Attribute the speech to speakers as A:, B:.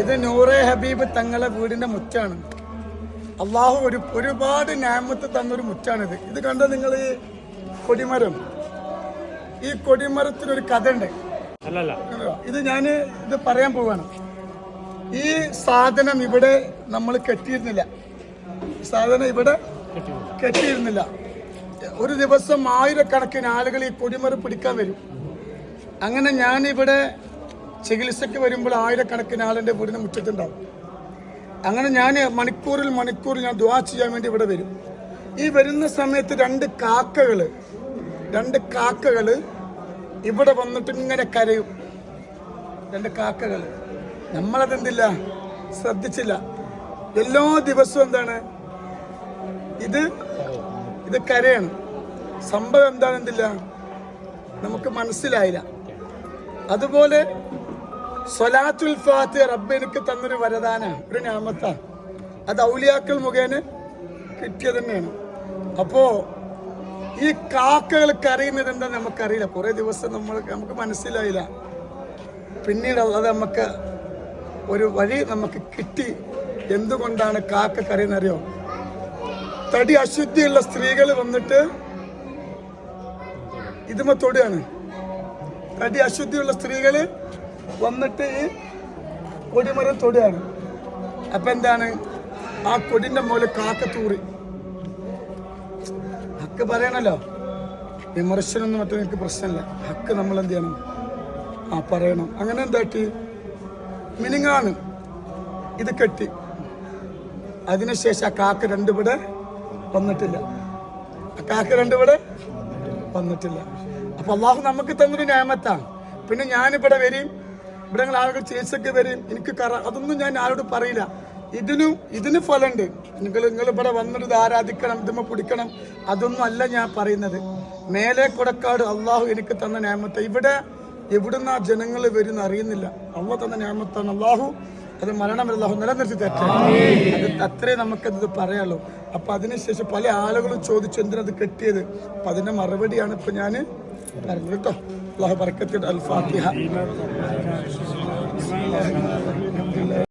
A: ഇത് നൂറെ ഹബീബ് തങ്ങളെ വീടിന്റെ മുറ്റാണ്. അള്ളാഹു ഒരു ഒരുപാട് ഞാമത്ത് തന്നൊരു മുറ്റാണിത്. ഇത് കണ്ട നിങ്ങൾ ഈ കൊടിമരം? ഈ കൊടിമരത്തിനൊരു കഥ ഉണ്ട് ഇത് ഞാൻ ഇത് പറയാൻ പോവാണ്. ഈ സാധനം ഇവിടെ നമ്മൾ കെട്ടിയിരുന്നില്ല. സാധനം ഇവിടെ കെട്ടിയിരുന്നില്ല. ഒരു ദിവസം ആയിരക്കണക്കിന് ആളുകൾ ഈ കൊടിമരം പിടിക്കാൻ വരും. അങ്ങനെ ഞാനിവിടെ ചികിത്സയ്ക്ക് വരുമ്പോൾ ആയിരക്കണക്കിന് ആളിന്റെ വീടിന് മുറ്റത്തുണ്ടാവും. അങ്ങനെ ഞാൻ മണിക്കൂറിൽ മണിക്കൂറിൽ ഞാൻ ദ്വാ ചെയ്യാൻ വേണ്ടി ഇവിടെ വരും. ഈ വരുന്ന സമയത്ത് രണ്ട് കാക്കകൾ രണ്ട് കാക്കകൾ ഇവിടെ വന്നിട്ട് ഇങ്ങനെ കരയും. രണ്ട് കാക്കകൾ. നമ്മളതെന്തില്ല? ശ്രദ്ധിച്ചില്ല. എല്ലാ ദിവസവും എന്താണ്? ഇത് ഇത് കരയാണ്. സംഭവം എന്താണെന്നില്ല? നമുക്ക് മനസ്സിലായില്ല. അതുപോലെ സ്വലാത്തുൽ ഫാത്തി റബ്ബ് എനിക്ക് തന്നൊരു വരദാന ഒരു ഞാമത്ത അത് ഔലിയാക്കൾ മുഖേന കിട്ടിയത് തന്നെയാണ്. അപ്പോ ഈ കാക്കകൾ കറിയുന്നത് എന്താ നമുക്കറിയില്ല. കുറെ ദിവസം നമ്മൾ നമുക്ക് മനസ്സിലായില്ല. പിന്നീട് അത് നമുക്ക് ഒരു വഴി നമുക്ക് കിട്ടി. എന്തുകൊണ്ടാണ് കാക്ക കറിയെന്നറിയോ തടി അശുദ്ധിയുള്ള സ്ത്രീകൾ വന്നിട്ട് ഇതുമ തൊടുകയാണ്. തടി അശുദ്ധിയുള്ള സ്ത്രീകൾ വന്നിട്ട് കൊടിമരം തൊടുകയാണ്. അപ്പൊ എന്താണ്? ആ കൊടിന്റെ മുകളിൽ കാക്ക തൂറി. ഹക്ക് പറയണല്ലോ. വിമർശനമൊന്നും മറ്റും എനിക്ക് പ്രശ്നമില്ല. ഹക്ക് നമ്മൾ എന്ത് ചെയ്യണം? ആ പറയണം. അങ്ങനെ എന്താട്ടി മിനിങ്ങാണ്. ഇത് കെട്ടി. അതിനുശേഷം ആ കാക്ക രണ്ടുപടെ വന്നിട്ടില്ല. ആ കാക്ക രണ്ടുപടെ വന്നിട്ടില്ല. അപ്പൊ അള്ളാഹു നമുക്ക് തന്നൊരു ന്യായമത്താണ്. പിന്നെ ഞാനിവിടെ വരും ഇവിടെ ഞങ്ങൾ ആളുകൾ ചേച്ചൊക്കെ വരും. എനിക്ക് കറ അതൊന്നും ഞാൻ ആരോട് പറയില്ല. ഇതിനും ഇതിന് ഫലമുണ്ട്. നിങ്ങൾ നിങ്ങൾ ഇവിടെ വന്നിട്ട് ഇത് ആരാധിക്കണം ഇതുമ്മ പിടിക്കണം അതൊന്നും അല്ല ഞാൻ പറയുന്നത്. മേലെ കൊടക്കാട് അള്ളാഹു എനിക്ക് തന്ന ന്യായമത്ത ഇവിടെ എവിടുന്ന ജനങ്ങൾ വരുന്ന അറിയുന്നില്ല. അള്ളാഹ് തന്ന ഞാമത്താണ് അള്ളാഹു. അത് മരണം അള്ളാഹു നിലനിർത്തി തെറ്റാണ് അത് അത്രേ നമുക്കത് പറയാലോ. അപ്പൊ അതിനുശേഷം പല ആളുകളും ചോദിച്ചു എന്തിനത് കെട്ടിയത്? അപ്പൊ അതിന്റെ മറുപടിയാണ് ഇപ്പൊ ഞാൻ പറഞ്ഞത് കേട്ടോ. അള്ളാഹു ബർക്കത്തിൽ അൽ ഫാത്തിഹ.